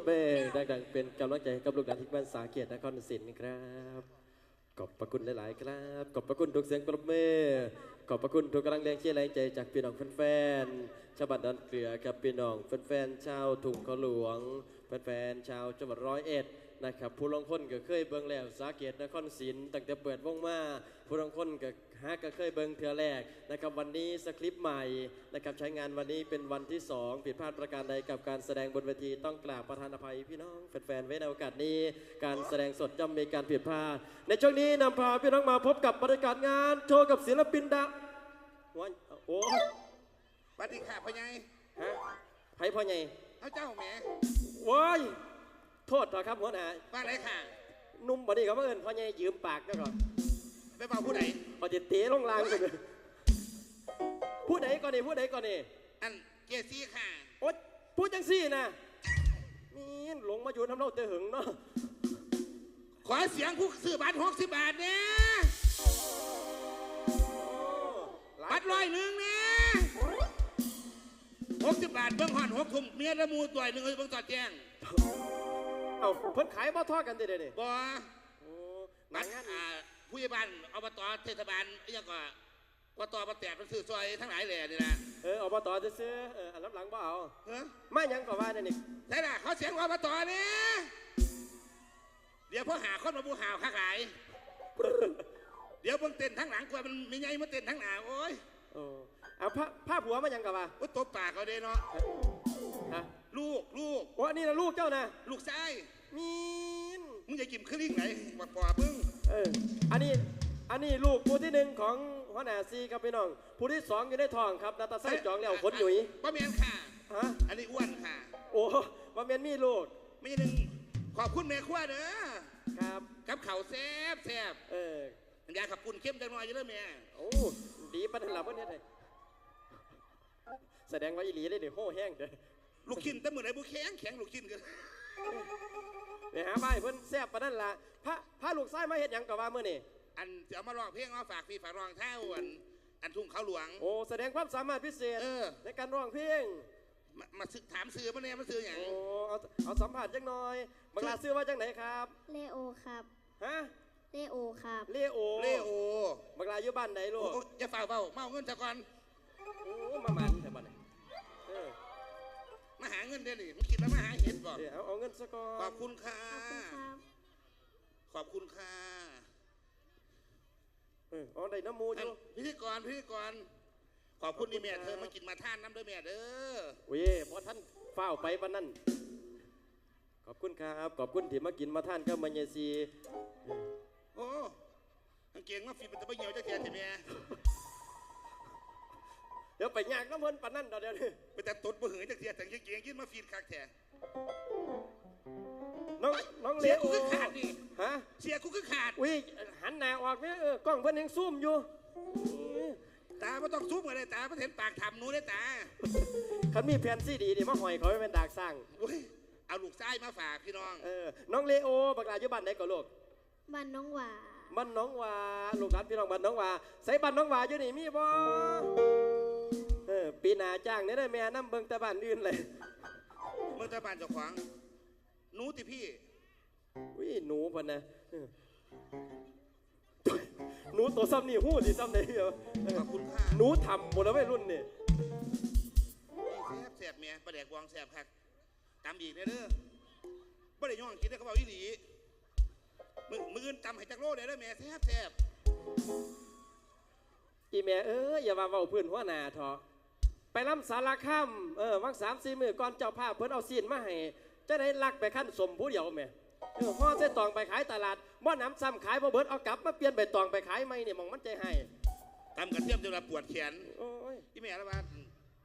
ยงประเบงดังๆ เป็นกำลังใจให้กับลูกหลานที่บ้านสาเกียรตินครศรีนะครับ ขอบพระคุณหลายๆ ครับ ขอบพระคุณทุกเสียงปรบมือ ขอบพระคุณทุกกำลังแรงเชียร์แรงใจจากพี่น้องแฟนๆชาวบ้านดอนเกลือครับพี่น้องแฟนๆชาวถุงขาหลวงแฟนๆชาวจังหวัดร้อยเอ็ด นะครับผู้ลงคนก็เคยเบิ่งแล้วสาเกตนครศรีตั้งแต่เปิดวงมาผู้ลงคนก็หาก็เคยเบิ่งเทือแรกนะครับวันนี้สคริปต์ใหม่นะครับใช้งานวันนี้เป็นวันที่สองผิดพลาดประการใดกับการแสดงบนเวทีต้องกราบประธานอภัยพี่น้องแฟนๆไว้ในโอกาสนี้ การแสดงสดย่อมมีการผิดพลาด ในช่วงนี้นำพาพี่น้องมาพบกับบรรยากาศงานโชว์กับศิลปินดะวันโอ้สวัสดีค่ะพ่อใหญ่ฮะไผพ่อใหญ่เอาเจ้าแหม่ว้าย โทษเถอะครับหัวหน้าว่าไรค่ะนุ่มบ่นี้เขาเอิ้นพ่อใหญ่ยืมปากก็ก่อนไปบอกผู้ใดพอจะเตะลงลางกันเลยผู้ใดก่อนนี่ผู้ใดก่อนนี่อันเจซี่ค่ะโอ๊ยพูดจังซี่นะนี่หลงมาอยู่ทำเราเตะหึงเนาะขอเสียงผู้ซื้อบัตรหกสิบบาทเนี่ยโอ้หลายบัตรร้อยหนึ่งเนี่ยหกสิบบาทเบิ้งหอนหกทุ่มเมียละมูตัวหนึ่งเอ้ยเบิ้งต่อแจ้ง เอาเพิ่นขายบ่ทอดกันเด้เด้นี่บ่โอ้หบันัตรงานอ่าผู้ใหญ่บ้านอบตเทศบาลอหยังก็กตมาแตกมันซื้อซอยทั้งหลายแหล่นี่นะเอออบตซื้อเอออรับหลังบ่เอาเฮ้ยมาหยังก็ว่าเนี่ยนี่ใช่ล่ะเขาเสียงอบตนี่เดี๋ยวพ่อหาคนมาบูหาวค้าขาย เดี๋ยวเบิ่งเต้นทั้งหลังกว่ามันมีไงมาเต้นทั้งหน้าโอ้ยโอ้เอาผ้าผ้าผัวมาหยังก็ว่าโอ้ยตบปากเขาเด้เนาะฮะ ลูกลูกโอ้นี่นะลูกเจ้านะลูกชายมีนมึงจะกินเครื่องไหนบักปอมึงเอออันนี้อันนี้ลูกผู้ที่หนึ่งของหัวหน้าซีครับพี่น้อง ผู้ที่สองอยู่ในท้องครับนาตาไส้จองแล้วขนหนุ่ยป้าเมียนค่ะฮะอันนี้อ้วนค่ะ โอ้ว่าเมียนมีลูกไม่ใช่หนึ่งขอบคุณแม่ขั้วเด้อครับกับเขาวแซ่บแซ่บเอออยาขับปุ่นเข้มจังหน่อยจะเริ่มแม่โอ้ดีปันหลับวันนี้เลยแสดงว่าอีหลีได้เดี๋ยวโห่แห้งเด้อ ลูกชิ้นแต่มือไหนบุแข็งแข็งลูกชิ้นกันไปหาบ้านเพิ่นแซ่บปานนั้นล่ะพระพระลูกไส้มาเฮ็ดหยังก็ว่ามื้อนี่อันจะเอามาร้องเพลงเอาฝากพี่ฝากร้องเท่าอันอันทุ่งเขาหลวง โอ้แสดงความสามารถพิเศษเออ ในการร้องเพลงมามาซื้อถามซื้อมาเนี่ยมาซื้ออย่างโอ้เอาเอาสัมผัสจังหน่อยบังลาซื้อว่าจังไหนครับเลโอครับ ฮะเลโอครับ เลโอเลโอบังลาอยู่บ้านไหนลูโอ้กโอ้อย่าฝ่าเบาเมาเอาเงินซะก่อนโอ้มามันแต่บ้า เงินเดี๋ยวนี้มึงคิดแล้วมาหาเห็ดบอกเดี๋ยวเอาเอาเงินซะก่อขอนบคุณค่ะ ขอบคุณครับขอบคุณค่ะเออเอาได้น้ำมูออันยู่พิธีกรพิธีกรขอบคุณนี่แม่เธอมากินมาท่านน้ำด้วยแม่เด้อโอ้ยพอท่านเฝ้าวไปปานนั้น ขอบคุณครับ ขอบคุณที่มากินมาท่านก็มาเยซีโอ้กางเกงมาฟีเป็นตะเหี่ยวจะแก่ใช่ไหม เดี๋ยวไปยากน้ำเพิ่นปานนั้นเดี๋ยวเดี๋ยวนี้เป็นแต่ตดบ่หือจะเทียแต่กางเกงยินมาฟีดคักแท้น้องน้องเลเสียโอกูคือขาดนี่ฮะ เสียกูคือขาด อุ้ยหันหน้าออกเนี่ยเออกล้องเพิ่นยังซูมอยู่ตาไม่ต้องซุบกันเลยตาไม่เห็นปากทำหนูเลยตาคันมีแผ่นซีดีนี่มาห้อยเขาไว้เป็นดากสร้างเว้ยเอาลูกไส้มาฝากพี่น้อง เออน้องเลโอบักลาอยู่บ้านไหนก่อนลูกบ้านน้องหวาบ้านน้องวาลูกหลานพี่น้องบ้านน้องวาใส่บ้านน้องวาอยู่นี่มีบ่เออ ปีหน้าจ้างเนี่ยได้แม่น้ำเบิ่งแต่บ้านอื่นเลยเมื่อตาบานเจ้าของหนูติพี่ อุ้ยหนูพันนะเออหนูตัวซ้ำนี่หู้สิซ้ำไหนเดียวเออขอบคุณค่ะหนูทำหมดแล้วไม่รุ่นนี่แซ่บแซ่บเมียประแดกวางแซ่บคักตำอีกเด้อเด้อบ่ได้ย่องกินได้อเขาบอกอีหลีมือมืออื่นตำให้จักโลเด้อเด้อแม่แซ่บแซ่บอีแม่เอ้ยอย่ามาเว้าพื้นหัวหน้าเถอะ ไปล้ำสารคามเออวังสามสี่มือก่อนเจ้าภาพเพิ่นเอาซีนมาให้จะได้ลักไปขั้นสมผู้เดียวแม่เอเออห่อใส่ตองไปขายตลาดบ่น้ำซ้ำขายบ่เบิดเอากลับมาเปลี่ยนใบตองไปขายใหม่เนี่ยมองมันใจให้ตำกระเทียมจนเราปวดแขนโอ้ยอีแม่ละว่า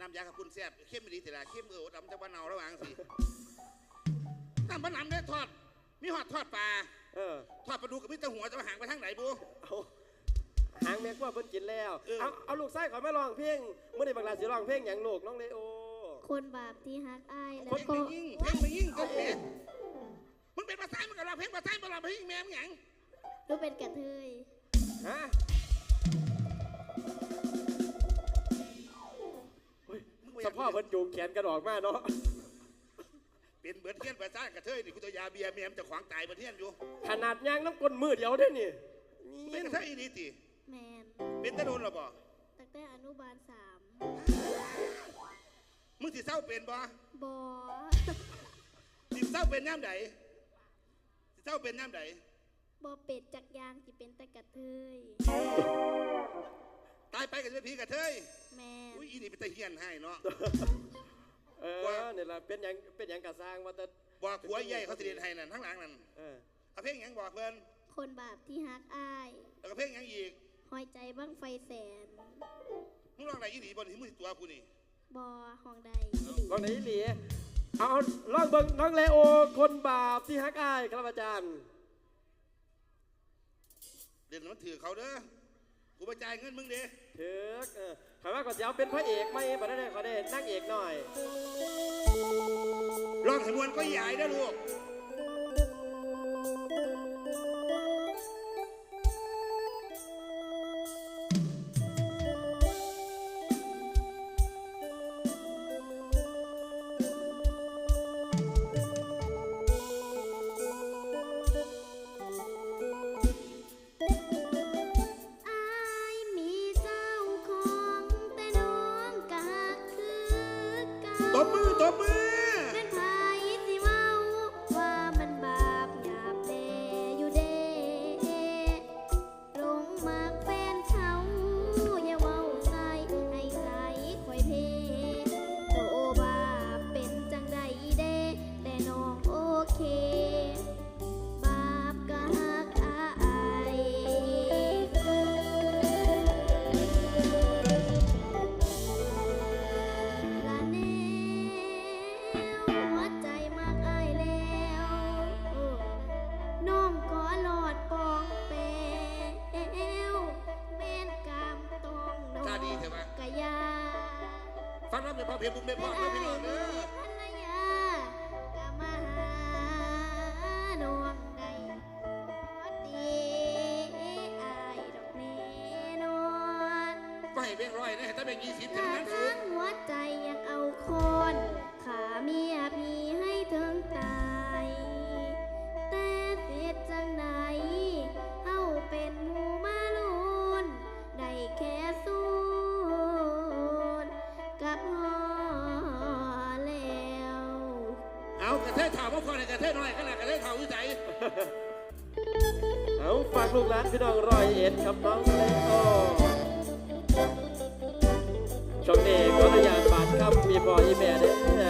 น้ำยาขับคุณแซ่บเข้มไม่ดีแต่ละเข้มเออดำจะบ้านเนาระหว่างสิน้ำบ้านน้ำได้ทอดมีหอดทอดปลาเออทอดปลาดูกับมิตรหัวจะมาหางไปทางไหนบูเอา หางแม่กว่าเพิ่นกินแล้ว เออเอาเอาลูกไส้ขอแม่ร้องเพลงเมื่อนี้บังลาสิร้องเพลงหยังลูกน้องเลโอ คนบาปที่ฮักอ้ายแล้วเพลงก็ไปยิ่งเพลงไปยิ่งก็เพลงมึงเป็นภาษามึงกับเราเพลงภาษามึงเราเพลงแม่มึงหยังรู้เป็นกระเทยฮะเฮ้ยสภาพเพิ่นจูงแขนกันออกมาเนาะ เป็นเบิร์ดเทียนภาษากระเทยนี่กูตัวยาเบียร์เมียมจะขวางตายเบิร์ดเทียนอยู่ ขนาดยางน้ำกลนมือเดียวได้นี่ เป็นี่นกระเทยอีนี่ติ แมนเป็นตะโดนหรอบ่ตั้งแต่อนุบาลสามมึงสิเศร้าเป็นบ่บอสิเศร้าเป็นย่ำใดสิเศร้าเป็นย่ำใดบอเป็ดจักยางที่เป็นแต่กระเทยตายไปกับเป็นผีกระเทยแมนอุ้ยอีนี่เป็นตะเฮียนให้เนาะเออนี่ล่ะเป็นหยังเป็นหยังกะสร้างว่าแต่บอกหัวใหญ่เขาสิเรียนให้นั่นทั้งหลังนั่นเออเอาเพลงหยังบอกเพิ่นคนบาปที่ฮักอ้าย แล้วก็เพลงหยังอีก หอยใจบ้างไฟแสน มึงร้องไหนอีหลีบ่นี่มึงสิตัวกูนี่บอห้องใดลองไหนอีหลีเอาลองเบิ่งน้องเลโอคนบาปที่ฮักอายครับอาจารย์เรียนมันถือเขาเด้อกูไปจ่ายเงินมึงเด้เถือกเออถามว่าก่อนจะเอาเป็นพระเอกไหมบัดนั้นเขาได้นางเอกหน่อยร้องให้มวนก็ใหญ่เด้อลูก เลูกหลานพี่น้องร้อยเอ็ดครับน้องเลโอช่วงนี้ขออนุญาตบาดคำมีพออีแม่เด้อให้ลูกๆแด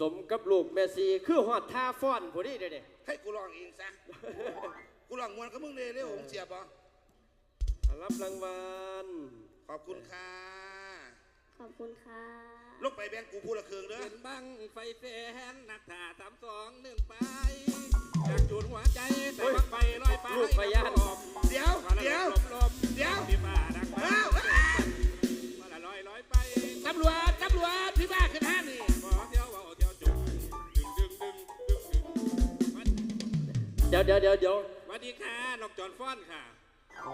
สมกับลูกแม่ซีคือหอดท่าฟ้อนผู้นี้เด้อเด้ให้กูลองเองซะ กูลองมวนกับมึงเลยเร็วผมเสียบปะรับรางวัลขอบคุณค่ะ ขอบคุณค่ะลงไปแบงกูพูดละเคืองเด้อ เป็นบังไฟแสนนักถ่าสามสองหนึ่งไปจากจุดหัวใจแต่บังไฟลอยไปลูกพยานเดี๋ยว เดี๋ยวลมลมเดี๋ยวที่ป่าดังเดี๋ยวเดี๋ยวเดี๋ยวเดี๋ยวสวัสดีค่ะนกจอนฟ้อนค่ะโอ้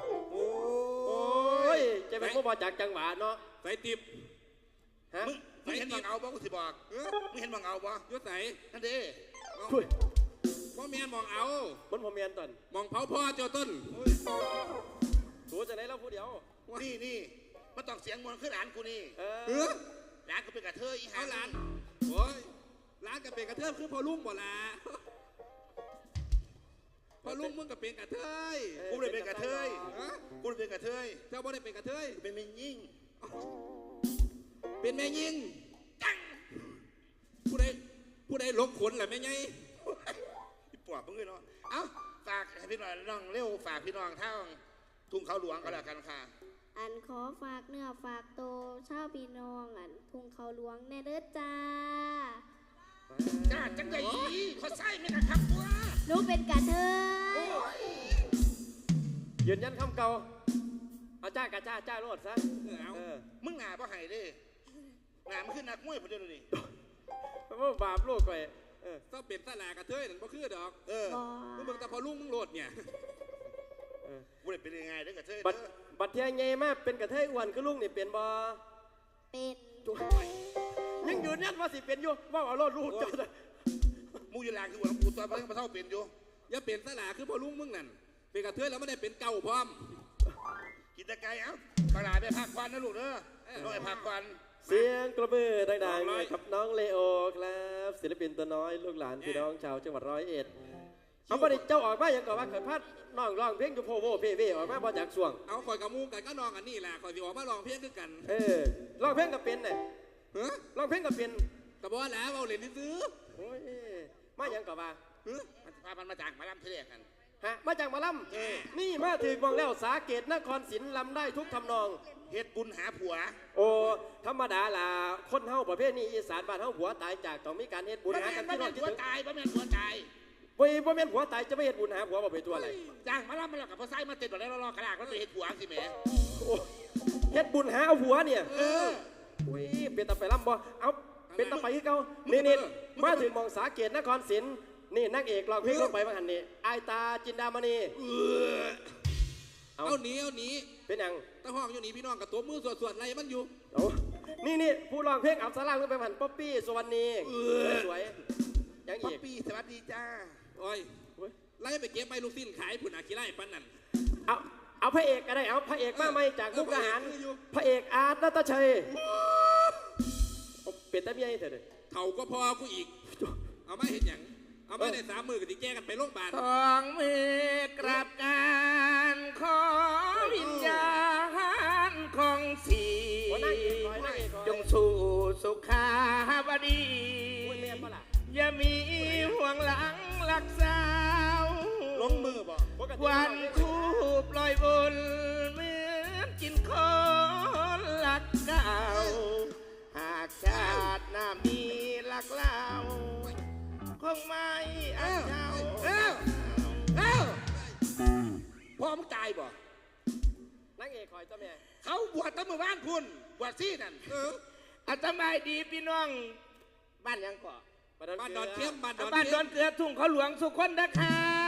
โอ้ยจะเป็นผู้บอจากจังหวะเนาะใส่ติบฮะมึงมึงเห็นบังเอาบ่กูสิบอกเอ้อมึงเห็นบังเอาบ่อยุ่ใส่นั่นเด้คุยพ่อแม่นมองเอามันผมเมียนตอนมองเผาพ่อเจ้าต้นสูจะไหนแล้วผู้เดียว นี่นี่มันต้องเสียงมวนขึ้นหลานกูนี่เอเอออหลานกูเป็นกระเทยอีเอาหาหลานโอ้ยหลานกับเป็นกระเทยคือพ่อลุงบ่ล่ะ พ่อลุงมึงกับเป็นกระเทยกูเลยเป็นกระเทยฮะกูเลยเป็นกระเทยเจ้าบ่ได้เป็นกระเทยกูเป็นเมนยิ่งเป็นแม่ยิงจังผู้ใดผู้ใดลกขนแหละแม่ไงพี่ปอบมึงเลยเนาะเอ้าฝากให้พี่น้องน้องเร็วฝากพี่น้องท่างทุ่งเขาหลวงก็แล้วกันค่ะ อันขอฝากเนื้อฝากโตวชาวพี่น้องอันทุ่งเขาหลวงแน่เด้อจ้า จ้าจังใหญ่ขอไส้ไม่นะครับว่าหนูเป็นกระเทยยืนยันคำเก่าเอาจ้ากะจ้าจ้าโลดซะเออเอาเออมึงหนาบ่ให้เด้หนามันขึ้นนักมวยพอดีเลยนี่เพราะว่าบาปโลกไปเออต้องเป็นสลากระเทยนั่นบ่คือดอกเออบอมึงเบิ่งแต่พอลุงมึงโหลดเนี่ยเออกูเลยเป็นยังไงเด้อกระเทยบัดเด้อบัดเทียงไงมาเป็นกระเทยอ้วนคือลุงนี่เป็นบ่เป็น จุ๊ย ยังยืนยันว่าสิเป็นอยู่ว่าเอาโลดลูกจ้ามูอยูลางคือหัวกูตัวมันมาเท่าเป็นอยู่อย่าเป็นสลาคือพอลุงมึงนั่นเป็นกระเทยแล้วไม่ได้เป็นเก่าพร้อม กินตะไคร้เอ้าปลาไปพักควันนะลูกเด้อน้องไอ้พักควันเสียงกระเบือดังๆเลยครับน้องเลโอครับ ศิลปินตัวน้อยลูกหลานพี่น้องชาวจังหวัดร้อยเอ็ดเอาประเด็เจ้าออกมาอย่างก่อนว่าเกิดพัดน้องร้องเพลงอยู่โพโวเพเวออกมาพอจากส่วงเอาคอยกับมูกันก็นองอันนี้แหละคอยสิออกมาลองเพลงคือกันเออร้องเพลงกับเป็นน่ะ เฮ้ยร้องเพลงกับเป็นกระบอกแล้วเอาเหรียญที่ซื้อโอ้ยมาอย่างก่อนว่าเฮ้ยมันพามันมาจากมาลำเทเลกันฮะมาจากหมาล่ำนี่มาถึงมองแล้วสาเกตนครศิลป์ลำได้ทุกทำนอง เฮ็ดบุญหาผัว โอ้ธรรมดาล่ะคนเฮาประเภทนี้อีสานบ้านเฮาผัวตายจากต้องมีการเฮ็ดบุญบ่หาแม่กันนบ่ที่นแม่อนนที่ถึงผัวตายบ่แม่นผัวตายบ่บ่แม่นผัวตายจะไม่เฮ็ดบุญหาผัวบ่เป็นตัวอะไรจ้างมาลำมาแล้วกับพ่อไส้มาเต็มหมดแล้วรอๆกระดาษก็ไปเฮ็ดผัวสิแหม่โอ้เฮ็ดบุญหาเอาผัวเนี่ย เออ อุ้ยเป็นตาไปลำบ่เอาเป็นตาไปคือเก่านี่นี่มาถึงมองสาเกตนครศิลป์นี่นางเอกร้องเพลงลงไปว่าหันนี่อายตาจินดามณีเอาเอาหนีเอาหนีเป็นหยังตะห้องอยู่หนีพี่น้องกับตัวมือสวดๆอะไรมันอยู่เอานี่นี่ผู้ร้องเพลงอับสลางลงไปหันป๊อปปี้สุวรรณีสวยๆยังป๊ออีปกปี้สวัสดีจ้าโอ้ยเว้ยไล่ไปเก็บใบลูกสิ้นขายผุนอาคิไล่ปันนั่นเอาเอาพระเอกก็ได้เอาพระเอกมาใหม่จากมุกดาหารเออพระเอกคืออยู่พระเอกอาร์ตนัตชัย เอาเป็นตาเมียให้เถอะเด้อเท่าก็พอกูอีก เอามาเห็นอย่างเอามาได้สามมือกับที่แก้กันไปโรงพยาบาลสองมือกราบการขอวิญญาณของสีโอ้นั่งเอกคอยนั่งเอกคอยจงสู่สุขาบดีโอ้ยแม่นปะล่ะอย่ามีห่วงหลังหลักสาวลงมือบ่ปกติวันทูปลอยบนเหมือนกินคนหลักเก่าหาก ชาติหน้ามีหลักเล่าคงไม่อาจเจ้าเอ้าเอ้าพ่อมึงตายบ่นั่งเอกคอยเจ้าแม่เขาบวชตั้งมือบ้านพุ่นบวชซี่นั่นเอออาตมาดีพี่น้อง บ้านยังเกาะบ้านดอนเข้มบ้านดอนบ้านดเข้อมนเกลือทุ่งเขาหลวงสุขคนนะคะ